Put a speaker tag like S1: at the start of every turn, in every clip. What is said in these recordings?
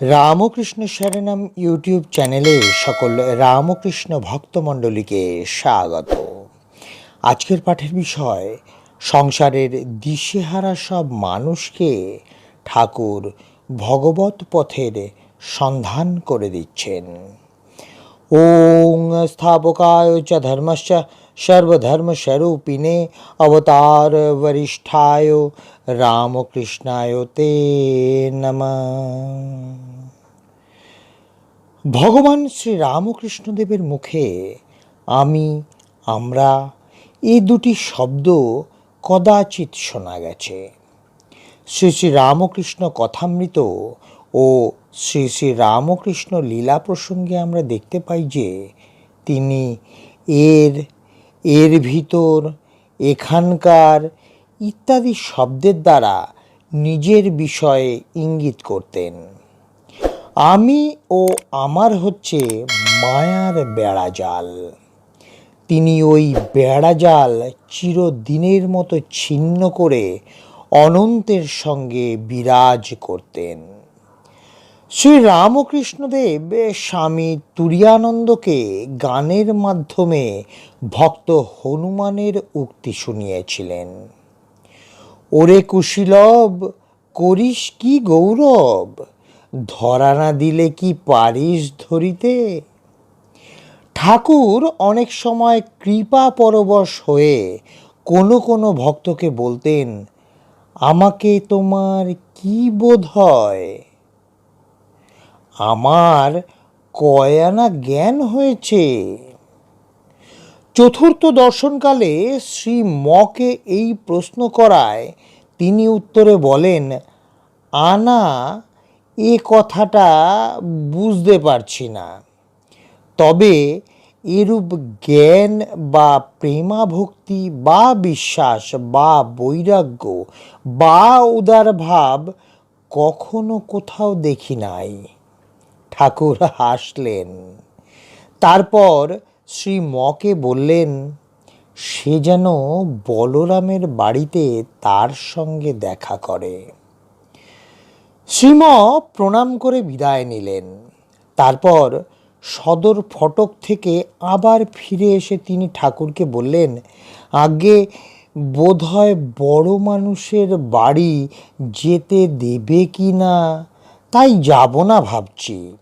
S1: Ramakrishna শরণম YouTube চ্যানেলে সকল রামকৃষ্ণ ভক্তমণ্ডলীকে স্বাগত। আজকের পাঠের বিষয়, সংসারের দিশেহারা সব মানুষকে ঠাকুর ভগবত পথের সন্ধান করে দিচ্ছেন। ওং স্থাপকায় চ ধর্মশ্চ সর্বধর্মস্বরূপিণে অবতার বরিষ্ঠায় রামকৃষ্ণায় তে নমঃ। ভগবান শ্রী রামকৃষ্ণদেবের মুখে আমি, আমরা এই দুটি শব্দ কদাচিৎ শোনা গেছে। শ্রী শ্রী রামকৃষ্ণ কথামৃত ও শ্রী শ্রী রামকৃষ্ণ লীলা প্রসঙ্গে আমরা দেখতে পাই যে তিনি এর এর ভিতর, এখানকার ইত্যাদি শব্দের দ্বারা নিজের বিষয়ে ইঙ্গিত করতেন। আমি ও আমার হচ্ছে মায়ার বেড়াজাল তিনি ওই বেড়াজাল চিরদিনের মতো ছিন্ন করে অনন্তের সঙ্গে বিরাজ করতেন। শ্রী রামকৃষ্ণদেব স্বামী তুরিয়ানন্দকে গানের মাধ্যমে ভক্ত হনুমানের উক্তি শুনিয়েছিলেন। ওরে কুশীলব, করিস কি গৌরব? ধরা না দিলে কি পারিস ধরিতে? ঠাকুর অনেক সময় কৃপা পরবশ হয়ে কোনো কোনো ভক্তকে বলতেন, আমাকে তোমার কি বোধ হয়? আমার কয়ানা জ্ঞান হয়েছে। চতুর্থ দর্শনকালে শ্রী মকে এই প্রশ্ন করায়। তিনি উত্তরে বলেন, আনা, এ কথাটা বুঝতে পারছি না। তবে এরূপ জ্ঞান বা প্রেমাভক্তি বা বিশ্বাস বা বৈরাগ্য বা উদার ভাব কখনো কোথাও দেখি নাই। ঠাকুর হাসলেন। তারপর শ্রী মকে বললেন, সে যেন বলরামের বাড়িতে তার সঙ্গে দেখা করে। শ্রীম প্রণাম করে বিদায় নিলেন। তারপর সদর ফটক থেকে আবার ফিরে এসে তিনি ঠাকুরকে বললেন, আগে বোধহয় বড় মানুষের বাড়ি যেতে দেবে কি না? তাই যাব না ভাবছি।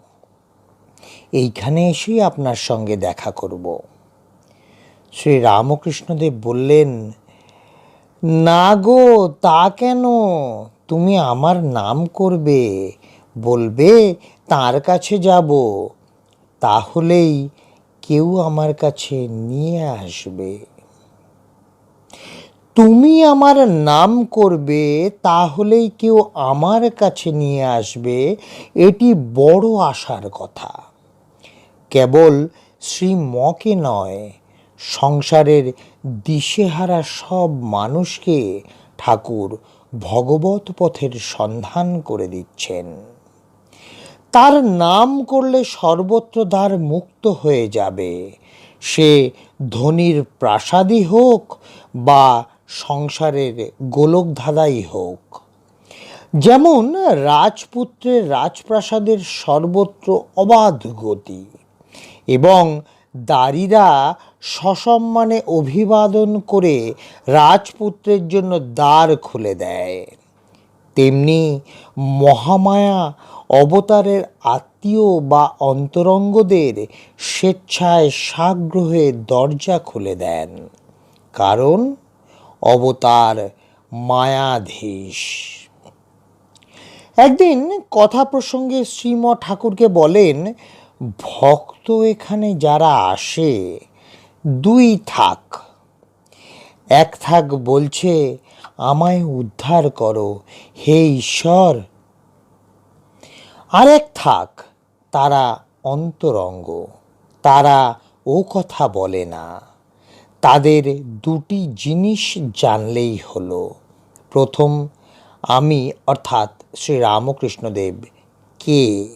S1: এইখানে এসেই আপনার সঙ্গে দেখা করব। শ্রী রামকৃষ্ণদেব বললেন, না গো, তা কেন? তুমি আমার নাম করবে, বলবে, তার কাছে যাব। তাহলেই কেউ আমার কাছে নিয়ে আসবে। তুমি আমার নাম করবে, তাহলেই কেউ আমার কাছে নিয়ে আসবে, এটি বড় আশার কথা। কেবল শ্রী মকে নয়, সংসারের দিশেহারা সব মানুষকে ঠাকুর ভগবত পথের সন্ধান করে দিচ্ছেন। তার নাম করলে সর্বত্র দ্বার মুক্ত হয়ে যাবে। সে ধনির প্রাসাদই হোক বা সংসারের গোলকধাঁধাই হোক। যেমন রাজপুত্রের রাজপ্রাসাদের সর্বত্র অবাধ গতি। এবং দারীরা সসম্মানে অভিবাদন করে রাজপুত্রের জন্য দ্বার খুলে দেয়। তেমনি মহামায়া অবতারের আত্মীয় বা অন্তরঙ্গদের স্বেচ্ছায় সাগ্রহে দরজা খুলে দেন। কারণ অবতার মায়াধীশ। একদিন কথা প্রসঙ্গে শ্রীম ঠাকুরকে বলেন ভক্ত এখানে যারা আসে, দুই থাক। এক থাক বলছে, আমায় উদ্ধার করো, হে ঈশ্বর। আরেক থাক, তারা অন্তরঙ্গ, তারা ও কথা বলে না। তাদের দুটি জিনিস জানলেই হলো। প্রথম, আমি, অর্থাৎ শ্রী রামকৃষ্ণদেব, কে?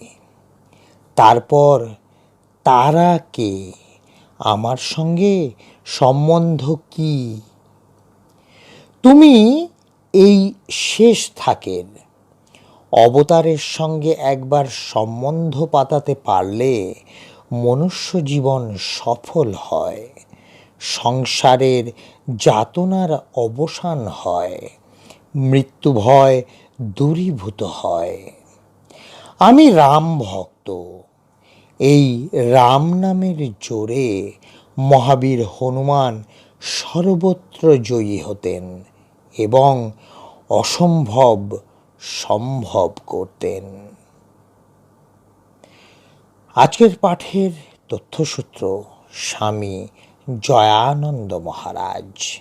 S1: তারপর তারা কে? আমার সঙ্গে সম্বন্ধ কি? তুমি এই শেষ থাকেন অবতারের সঙ্গে একবার সম্বন্ধ পাতাতে পারলে মনুষ্য জীবন সফল হয়। সংসারের যাতনার অবসান হয়। মৃত্যু ভয় দূরীভূত হয়। আমি রাম ভক্ত। এই রাম নামের জোরে মহাবীর হনুমান সর্বত্র জয়ী হতেন এবং অসম্ভব সম্ভব করতেন। আজকের পাঠের তথ্যসূত্র স্বামী জয়ানন্দ মহারাজ।